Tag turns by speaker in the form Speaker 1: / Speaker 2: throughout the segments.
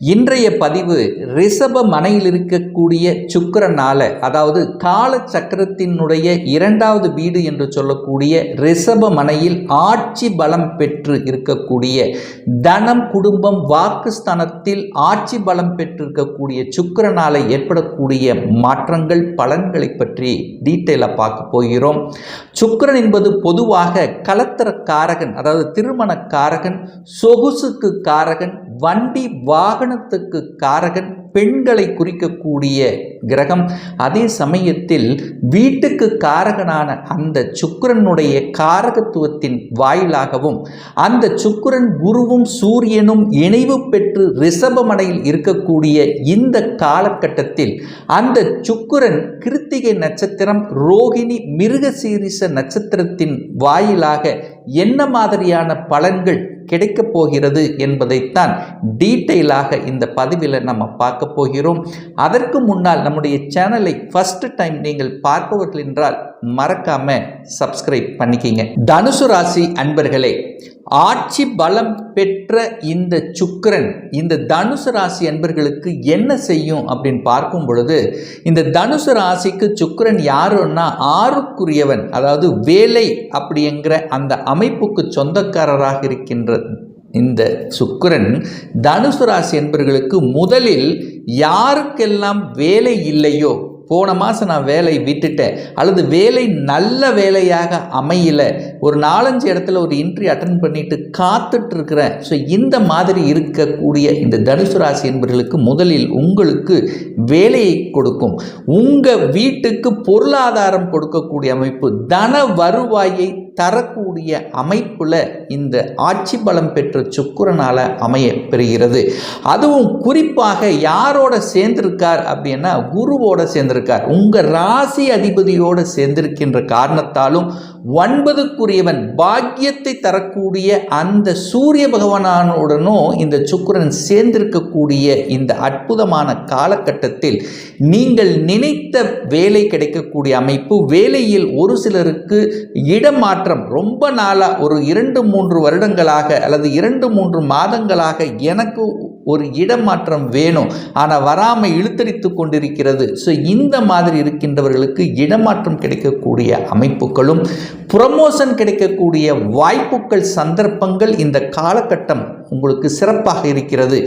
Speaker 1: இன்றைய பதிவு ரிஷப மனையில் இருக்கக்கூடிய சுக்கரனால அதாவது கால சக்கரத்தினுடைய இரண்டாவது வீடு என்று சொல்லக்கூடிய ரிஷப மனையில் ஆட்சி பலம் பெற்று இருக்கக்கூடிய தனம் குடும்பம் வாக்குஸ்தானத்தில் ஆட்சி பலம் பெற்றிருக்கக்கூடிய சுக்கரனால ஏற்படக்கூடிய மாற்றங்கள் பலன்களை பற்றி டீட்டெயிலாக பார்க்க போகிறோம். சுக்கரன் என்பது பொதுவாக கலத்தர காரகன் அதாவது திருமண காரகன் சொகுசுக்கு காரகன் வண்டி வாகனத்துக்கு காரகன் பெண்களை குறிக்கக்கூடிய கிரகம். அதே சமயத்தில் வீட்டுக்கு காரகனான அந்த சுக்கரனுடைய காரகத்துவத்தின் வாயிலாகவும் அந்த சுக்கரன் குருவும் சூரியனும் இணைவு பெற்று ரிஷபமனையில் இருக்கக்கூடிய இந்த காலகட்டத்தில் அந்த சுக்கரன் கிருத்திகை நட்சத்திரம் ரோகிணி மிருகசீரிச நட்சத்திரத்தின் வாயிலாக என்ன மாதிரியான பலன்கள் கிடைக்கப் போகிறது என்பதைத்தான் டீட்டெயிலாக இந்த பதிவில் நம்ம பார்க்க போகிறோம். அதற்கு முன்னால் நம்முடைய சேனலை ஃபஸ்ட்டு டைம் நீங்கள் பார்ப்பவர்கள் என்றால் மறக்காம சப்ஸ்கிரைப் பண்ணிக்கிங்க. தனுசு ராசி அன்பர்களே ஆட்சி பலம் பெற்ற இந்த சுக்கரன் இந்த தனுசு ராசி அன்பர்களுக்கு என்ன செய்யும் அப்படின்னு பார்க்கும் பொழுது இந்த தனுசு ராசிக்கு சுக்கிரன் யாருன்னா ஆறுக்குரியவன் அதாவது வேலை அப்படிங்கிற அந்த அமைப்புக்கு சொந்தக்காரராக இருக்கின்ற இந்த சுக்கரன் தனுசு ராசி என்பவர்களுக்கு முதலில் யாருக்கெல்லாம் வேலை இல்லையோ போன மாதம் நான் வேலை விட்டுட்டேன். அல்லது வேலை நல்ல வேலையாக அமையல. ஒரு நாலஞ்சு இடத்துல ஒரு இன்ட்ரி அட்டன் பண்ணிட்டு காத்துட்டு இருக்கிறேன் ஸோ இந்த மாதிரி இருக்கக்கூடிய இந்த தனுசு ராசி என்பவர்களுக்கு முதலில் உங்களுக்கு வேலையை கொடுக்கும். உங்கள் வீட்டுக்கு பொருளாதாரம் கொடுக்கக்கூடிய அமைப்பு தன வருவாயை தரக்கூடிய அமைப்பில் இந்த ஆட்சி பலம் பெற்ற சுக்குரனால் அமைய பெறுகிறது. அதுவும் குறிப்பாக யாரோட சேர்ந்திருக்கார் அப்படின்னா குருவோட சேர்ந்திருக்கார். உங்கள் ராசி அதிபதியோடு சேர்ந்திருக்கின்ற காரணத்தாலும் ஒன்பதுக்குரியவன் பாக்கியத்தை தரக்கூடிய அந்த சூரிய பகவானுடனும் இந்த சுக்கிரன் சேர்ந்திருக்கக்கூடிய இந்த அற்புதமான காலகட்டத்தில் நீங்கள் நினைத்த வேலை கிடைக்கக்கூடிய அமைப்பு வேலையில் ஒரு சிலருக்கு இடமாற்றம் ரொம்ப நாளாக ஒரு இரண்டு மூன்று வருடங்களாக அல்லது இரண்டு மூன்று மாதங்களாக எனக்கு ஒரு இடமாற்றம் வேணும். ஆனால் வராமல் இழுத்தடித்து கொண்டிருக்கிறது. ஸோ இந்த மாதிரி இருக்கின்றவர்களுக்கு இடமாற்றம் கிடைக்கக்கூடிய அமைப்புகளும் ப்ரமோஷன் கிடைக்கக்கூடிய வாய்ப்புகள் சந்தர்ப்பங்கள் இந்த காலகட்டம் உங்களுக்கு சிறப்பாக இருக்கிறது.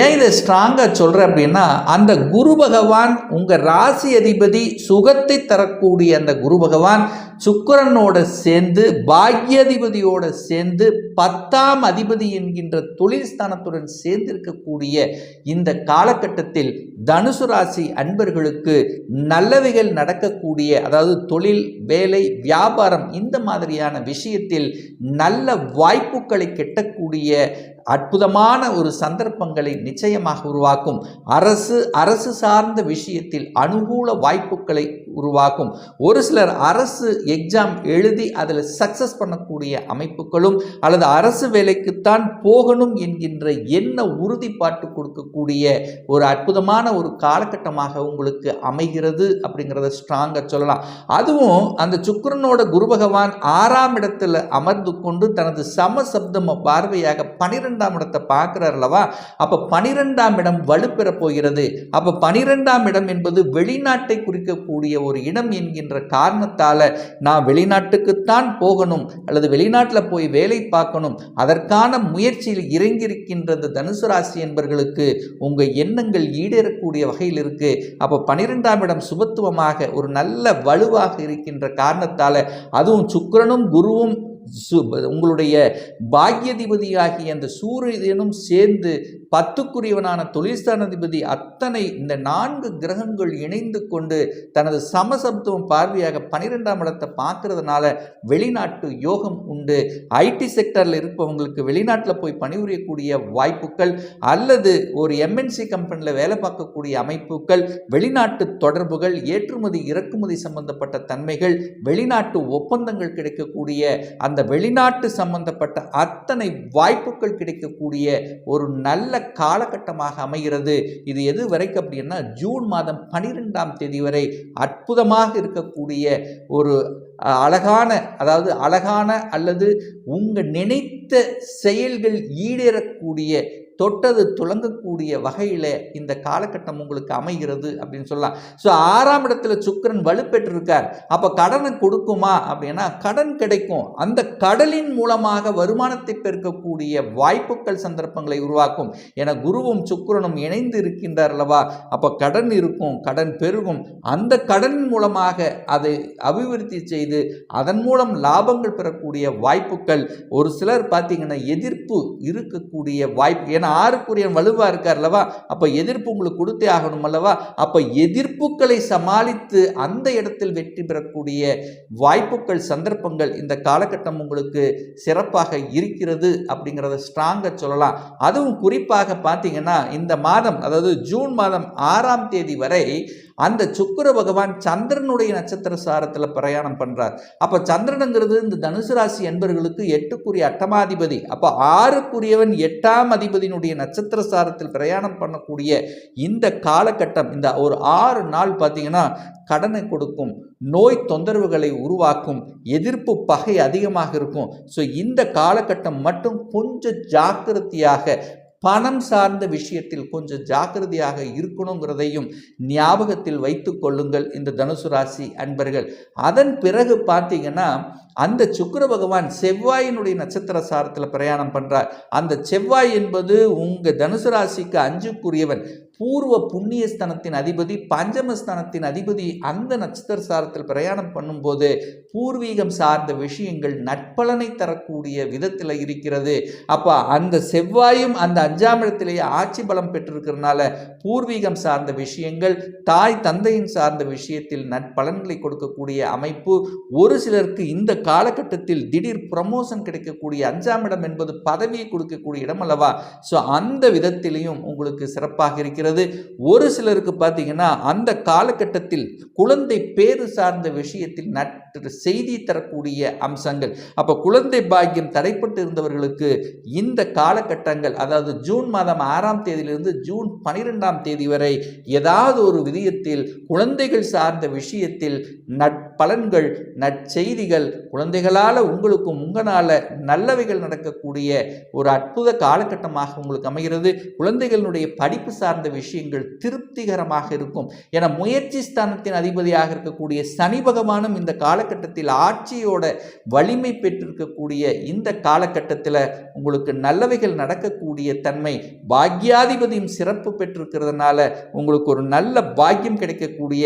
Speaker 1: ஏன் இதை ஸ்ட்ராங்காக சொல்கிறேன் அப்படின்னா அந்த குரு பகவான் உங்கள் ராசி அதிபதி சுகத்தை தரக்கூடிய அந்த குரு பகவான் சுக்கரனோட சேர்ந்து பாக்யாதிபதியோட சேர்ந்து பத்தாம் அதிபதி என்கின்ற தொழில் ஸ்தானத்துடன் சேர்ந்து இருக்கக்கூடிய இந்த காலகட்டத்தில் தனுசு ராசி அன்பர்களுக்கு நல்லவைகள் நடக்கக்கூடிய அதாவது தொழில் வேலை வியாபாரம் இந்த மாதிரியான விஷயத்தில் நல்ல வாய்ப்புகளை கெட்டக்கூடிய அற்புதமான ஒரு சந்தர்ப்பங்களை நிச்சயமாக உருவாக்கும். அரசு அரசு சார்ந்த விஷயத்தில் அனுகூல வாய்ப்புகளை உருவாக்கும். ஒரு சிலர் அரசு எக்ஸாம் எழுதி அதில் சக்சஸ் பண்ணக்கூடிய அமைப்புகளும் அல்லது அரசு வேலைக்குத்தான் போகணும் என்கின்ற என்ன உறுதிப்பாட்டு கொடுக்கக்கூடிய ஒரு அற்புதமான ஒரு காலகட்டமாக உங்களுக்கு அமைகிறது அப்படிங்கிறத ஸ்ட்ராங்காக சொல்லலாம். அதுவும் அந்த சுக்கரனோட குரு பகவான் ஆறாம் இடத்தில் அமர்ந்து கொண்டு தனது சமசப்தம பார்வையாக பனிரெண்டாம் இடத்தை பார்க்குறார் அல்லவா அப்போ பனிரெண்டாம் இடம் வலுப்பெற போகிறது. அப்போ பனிரெண்டாம் இடம் என்பது வெளிநாட்டை குறிக்கக்கூடிய ஒரு இடம் என்கின்ற காரணத்தால் நான் வெளிநாட்டுக்குத்தான் போகணும் அல்லது வெளிநாட்டில் போய் வேலை பார்க்கணும் அதற்கான முயற்சியில் இறங்கியிருக்கின்றது தனுசு ராசி என்பவர்களுக்கு உங்கள் எண்ணங்கள் ஈடேறக்கூடிய வகையில் இருக்கு. அப்போ பனிரெண்டாம் இடம் சுபத்துவமாக ஒரு நல்ல வலுவாக இருக்கின்ற காரணத்தால் அதுவும் சுக்கரனும் குருவும் உங்களுடைய பாக்யதிபதியாகிய அந்த சூரியனும் சேர்ந்து பத்துக்குரியவனான தொழில்ஸ்தானாதிபதி அத்தனை இந்த நான்கு கிரகங்கள் இணைந்து கொண்டு தனது சமசப்தம் பார்வையாக பன்னிரெண்டாம் இடத்தை பார்க்கறதுனால வெளிநாட்டு யோகம் உண்டு. ஐடி செக்டரில் இருப்பவங்களுக்கு வெளிநாட்டில் போய் பணிபுரியக்கூடிய வாய்ப்புகள் அல்லது ஒரு எம்என்சி கம்பெனியில் வேலை பார்க்கக்கூடிய அமைப்புகள் வெளிநாட்டு தொடர்புகள் ஏற்றுமதி இறக்குமதி சம்பந்தப்பட்ட தன்மைகள் வெளிநாட்டு ஒப்பந்தங்கள் கிடைக்கக்கூடிய அந்த அந்த வெளிநாட்டு சம்பந்தப்பட்ட அத்தனை வாய்ப்புகள் கிடைக்கக்கூடிய ஒரு நல்ல காலகட்டமாக அமைகிறது. இது எது வரைக்கும் அப்படின்னா ஜூன் மாதம் பனிரெண்டாம் தேதி வரை அற்புதமாக இருக்கக்கூடிய ஒரு அழகான அதாவது அழகான அல்லது உங்கள் நினைத்த செயல்கள் ஈடேறக்கூடிய தொட்டது துளங்கக்கூடிய வகையில் இந்த காலகட்டம் உங்களுக்கு அமைகிறது அப்படின்னு சொல்லலாம். ஸோ ஆறாம் இடத்துல சுக்கரன் வலுப்பெற்றிருக்கார். அப்போ கடனை கொடுக்குமா அப்படின்னா கடன் கிடைக்கும். அந்த கடலின் மூலமாக வருமானத்தை பெருக்கக்கூடிய வாய்ப்புகள் சந்தர்ப்பங்களை உருவாக்கும். என குருவும் சுக்கிரனும் இணைந்து இருக்கின்றார் அல்லவா? அப்போ கடன் இருக்கும் கடன் பெருகும். அந்த கடனின் மூலமாக அதை அபிவிருத்தி செய்து அதன் மூலம் லாபங்கள் பெறக்கூடிய வாய்ப்புகள். ஒரு சிலர் பார்த்தீங்கன்னா எதிர்ப்பு இருக்கக்கூடிய வாய்ப்பு. ஏன்னா ஆறுக்குரியன் வலுவாக இருக்கார் அல்லவா அப்போ எதிர்ப்பு உங்களுக்கு கொடுத்தே ஆகணும் அல்லவா அப்போ எதிர்ப்புகளை சமாளித்து அந்த இடத்தில் வெற்றி பெறக்கூடிய வாய்ப்புகள் சந்தர்ப்பங்கள் இந்த காலகட்டம் உங்களுக்கு சிறப்பாக இருக்கிறது அப்படிங்கிறத ஸ்ட்ராங்காக சொல்லலாம். அதுவும் குறிப்பாக பார்த்தீங்கன்னா இந்த மாதம் அதாவது ஜூன் மாதம் ஆறாம் தேதி வரை அந்த சுக்கிர பகவான் சந்திரனுடைய நட்சத்திர சாரத்தில் பிரயாணம் பண்ணுறார் அப்போ சந்திரனுங்கிறது இந்த தனுசு ராசி என்பவர்களுக்கு எட்டுக்குரிய அட்டமாதிபதி. அப்போ ஆறுக்குரியவன் எட்டாம் அதிபதியினுடைய நட்சத்திர சாரத்தில் பிரயாணம் பண்ணக்கூடிய இந்த காலகட்டம் இந்த ஒரு ஆறு நாள் பார்த்தீங்கன்னா கடனை கொடுக்கும் நோய் தொந்தரவுகளை உருவாக்கும் எதிர்ப்பு பகை அதிகமாக இருக்கும். ஸோ இந்த காலகட்டம் மட்டும் கொஞ்சம் ஜாக்கிரதையாக பணம் சார்ந்த விஷயத்தில் கொஞ்சம் ஜாக்கிரதையாக இருக்கணுங்கிறதையும் ஞாபகத்தில் வைத்து கொள்ளுங்கள் இந்த தனுசு ராசி அன்பர்கள். அதன் பிறகு பார்த்தீங்கன்னா அந்த சுக்கர பகவான் செவ்வாயினுடைய நட்சத்திர சாரத்தில் பிரயாணம் பண்ணுறார் அந்த செவ்வாய் என்பது உங்கள் தனுசு ராசிக்கு அஞ்சுக்குரியவன். பூர்வ புண்ணியஸ்தனத்தின் அதிபதி பஞ்சமஸ்தானத்தின் அதிபதி அந்த நட்சத்திர சாரத்தில் பிரயாணம் பண்ணும்போது பூர்வீகம் சார்ந்த விஷயங்கள் நட்பலனை தரக்கூடிய விதத்தில் இருக்கிறது. அப்போ அந்த செவ்வாயும் அந்த அஞ்சாம் இடத்திலேயே ஆட்சி பலம் பெற்றிருக்கிறதுனால பூர்வீகம் சார்ந்த விஷயங்கள் தாய் தந்தையின் சார்ந்த விஷயத்தில் நட்பலன்களை கொடுக்கக்கூடிய அமைப்பு ஒரு சிலருக்கு இந்த காலகட்டத்தில் திடீர் ப்ரமோஷன் கிடைக்கக்கூடிய அஞ்சாம் இடம் என்பது பதவியை கொடுக்கக்கூடிய இடம் அல்லவா? ஸோ அந்த விதத்திலையும் உங்களுக்கு சிறப்பாக இருக்கிறது. ஒரு சிலருக்கு பார்த்தீங்கன்னா அந்த காலகட்டத்தில் குழந்தை பேறு சார்ந்த விஷயத்தில் நட்டு செய்தி தரக்கூடிய அம்சங்கள். அப்போ குழந்தை பாக்கியம் தடைப்பட்டு இருந்தவர்களுக்கு இந்த காலகட்டங்கள் அதாவது ஜூன் மாதம் ஆறாம் தேதியிலிருந்து ஜூன் பனிரெண்டாம் தேதி வரை ஏதாவது ஒரு விதயத்தில் குழந்தைகள் சார்ந்த விஷயத்தில் நட்பலன்கள் நற்செய்திகள் குழந்தைகளால் உங்களுக்கும் உங்களால் நல்லவைகள் நடக்கக்கூடிய ஒரு அற்புத காலகட்டமாக உங்களுக்கு அமைகிறது. குழந்தைகளுடைய படிப்பு சார்ந்த விஷயங்கள் திருப்திகரமாக இருக்கும். என முயற்சி ஸ்தானத்தின் அதிபதியாக இருக்கக்கூடிய சனி பகவானும் இந்த காலகட்டத்தில் ஆட்சியோட வலிமை பெற்றிருக்கக்கூடிய இந்த காலகட்டத்தில் உங்களுக்கு நல்லவைகள் நடக்கக்கூடிய தன்மை பாக்யாதிபதியும் சிறப்பு பெற்றிருக்கிறதுனால உங்களுக்கு ஒரு நல்ல பாக்கியம் கிடைக்கக்கூடிய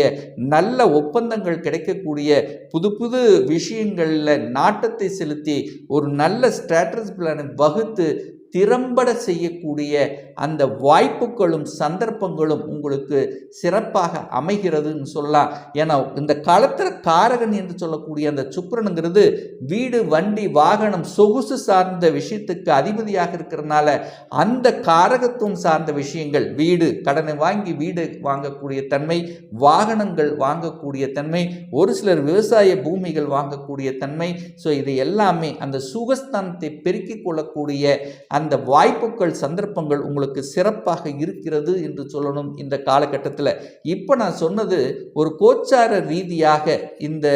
Speaker 1: நல்ல ஒப்பந்தங்கள் கிடைக்கக்கூடிய புது புது விஷயங்களில் நாட்டத்தை செலுத்தி ஒரு நல்ல ஸ்ட்ராட்டஜி பிளானை வகுத்து திறம்பட செய்யக்கூடிய அந்த வாய்ப்புகளும் சந்தர்ப்பங்களும் உங்களுக்கு சிறப்பாக அமைகிறதுன்னு சொல்லலாம். ஏன்னா இந்த களத்திர காரகன் என்று சொல்லக்கூடிய அந்த சுக்கரனுங்கிறது வீடு வண்டி வாகனம் சொகுசு சார்ந்த விஷயத்துக்கு அதிபதியாக இருக்கிறதுனால அந்த காரகத்துவம் சார்ந்த விஷயங்கள் வீடு கடனை வாங்கி வீடு வாங்கக்கூடிய தன்மை வாகனங்கள் வாங்கக்கூடிய தன்மை ஒரு சிலர் விவசாய பூமிகள் வாங்கக்கூடிய தன்மை ஸோ இது எல்லாமே அந்த சுகஸ்தானத்தை பெருக்கிக் கொள்ளக்கூடிய அந்த அந்த வாய்ப்புகள் சந்தர்ப்பங்கள் உங்களுக்கு சிறப்பாக இருக்கிறது என்று சொல்லணும் இந்த காலகட்டத்தில். இப்போ நான் சொன்னது ஒரு கோச்சார ரீதியாக இந்த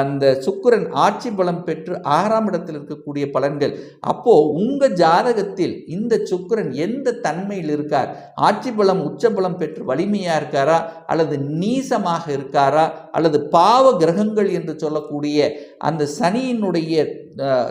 Speaker 1: அந்த சுக்கிரன் ஆட்சி பலம் பெற்று ஆறாம் இடத்தில் இருக்கக்கூடிய பலன்கள். அப்போது உங்கள் ஜாதகத்தில் இந்த சுக்கிரன் எந்த தன்மையில் இருக்கார்? ஆட்சி பலம் உச்ச பலம் பெற்று வலிமையாக இருக்காரா? அல்லது நீசமாக இருக்காரா? அல்லது பாவ கிரகங்கள் என்று சொல்லக்கூடிய அந்த சனியினுடைய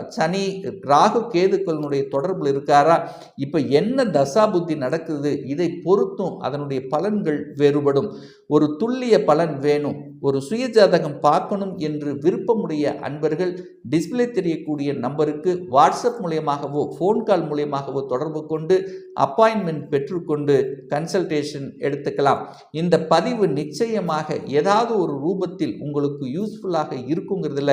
Speaker 1: சனி ராகு கேதுக்களினுடைய தொடர்பில் இருக்காரா? இப்போ என்ன தசா புத்தி நடக்குது? இதை பொறுத்தும் அதனுடைய பலன்கள் வேறுபடும். ஒரு துல்லிய பலன் வேணும். ஒரு சுயஜாதகம் பார்க்கணும் என்று விருப்பமுடைய அன்பர்கள் டிஸ்ப்ளே தெரியக்கூடிய நம்பருக்கு வாட்ஸ்அப் மூலியமாகவோ ஃபோன் கால் மூலியமாகவோ தொடர்பு கொண்டு அப்பாயின்மெண்ட் பெற்றுக்கொண்டு கன்சல்டேஷன் எடுத்துக்கலாம். இந்த பதிவு நிச்சயமாக ஏதாவது ஒரு ரூபத்தில் உங்களுக்கு யூஸ்ஃபுல்லாக இருக்குங்கிறதுல